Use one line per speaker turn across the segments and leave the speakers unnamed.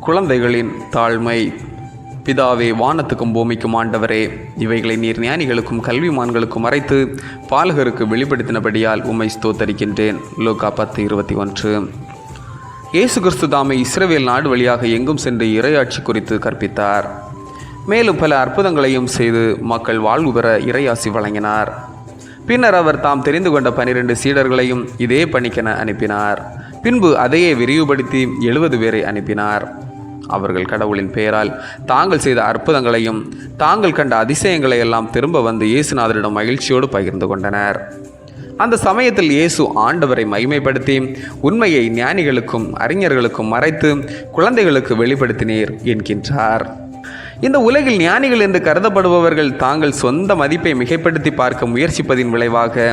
குழந்தைகளின் தாழ்மை. பிதாவே வானத்துக்கும் பூமிக்கும் ஆண்டவரே இவைகளை நீர் ஞானிகளுக்கும் கல்விமான்களுக்கும் மறைத்து பாலகருக்கு வெளிப்படுத்தினபடியால் உமை ஸ்தோத்தரிக்கின்றேன். லோகா பத்து இருபத்தி ஒன்று. இயேசு கிறிஸ்து தாமை இஸ்ரவேல் நாடு வழியாக எங்கும் சென்று இறையாட்சி குறித்து கற்பித்தார். மேலும் பல அற்புதங்களையும் செய்து மக்கள் வாழ்வு பெற இறையாசி வழங்கினார். பின்னர் அவர் தாம் தெரிந்து கொண்ட பனிரெண்டு சீடர்களையும் இதே பணிக்கென அனுப்பினார். பின்பு அதையே விரிவுபடுத்தி எழுபது பேரை அனுப்பினார். அவர்கள் கடவுளின் பெயரால் தாங்கள் செய்த அற்புதங்களையும் தாங்கள் கண்ட அதிசயங்களை எல்லாம் திரும்ப வந்து இயேசுநாதரிடம் மகிழ்ச்சியோடு பகிர்ந்து கொண்டனர். அந்த சமயத்தில் இயேசு ஆண்டவரை மகிமைப்படுத்தி உண்மையை ஞானிகளுக்கும் அறிஞர்களுக்கும் மறைத்து குழந்தைகளுக்கு வெளிப்படுத்தினீர் என்கின்றார். இந்த உலகில் ஞானிகள் என்று கருதப்படுபவர்கள் தாங்கள் சொந்த மதிப்பை மிகைப்படுத்தி பார்க்க முயற்சிப்பதின் விளைவாக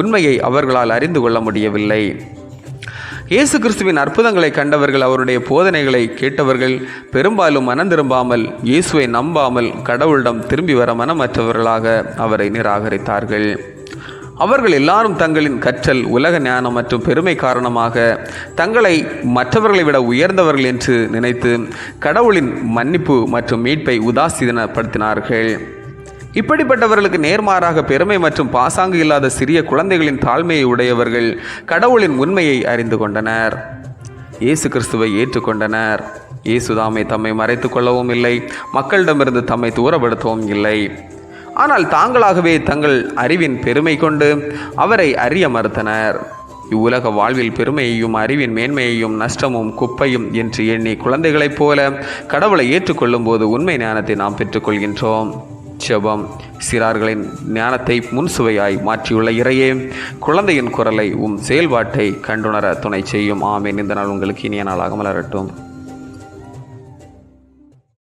உண்மையை அவர்களால் அறிந்து கொள்ள முடியவில்லை. இயேசு கிறிஸ்துவின் அற்புதங்களை கண்டவர்கள் அவருடைய போதனைகளை கேட்டவர்கள் பெரும்பாலும் மனம் திரும்பாமல் இயேசுவை நம்பாமல் கடவுளிடம் திரும்பி வர மனமற்றவர்களாக அவரை நிராகரித்தார்கள். அவர்கள் எல்லாரும் தங்களின் கற்றல் உலக ஞானம் மற்றும் பெருமை காரணமாக தங்களை மற்றவர்களை விட உயர்ந்தவர்கள் என்று நினைத்து கடவுளின் மன்னிப்பு மற்றும் மீட்பை உதாசீனப்படுத்தினார்கள். இப்படிப்பட்டவர்களுக்கு நேர்மாறாக பெருமை மற்றும் பாசாங்கு இல்லாத சிறிய குழந்தைகளின் தாழ்மையை உடையவர்கள் கடவுளின் உண்மையை அறிந்து கொண்டனர். இயேசு கிறிஸ்துவை ஏற்றுக்கொண்டனர். இயேசுதாமை தம்மை மறைத்து கொள்ளவும் இல்லை. மக்களிடமிருந்து தம்மை தூரப்படுத்தவும் இல்லை. ஆனால் தாங்களாகவே தங்கள் அறிவின் பெருமை கொண்டு அவரை அறிய மறுத்தனர். இவ்வுலக வாழ்வில் பெருமையையும் அறிவின் மேன்மையையும் நஷ்டமும் குப்பையும் என்று எண்ணி குழந்தைகளைப் போல கடவுளை ஏற்றுக்கொள்ளும் போது உண்மை ஞானத்தை நாம் பெற்றுக்கொள்கின்றோம். செபம் சிறார்களின் ஞானத்தை முன்சுவையாய் மாற்றியுள்ள இறையே குழந்தையின் குரலை உம் செயல்பாட்டை கண்டுணர துணை செய்யும். ஆமேன். இந்த நாள் உங்களுக்கு இனிய நாளாக மலரட்டும்.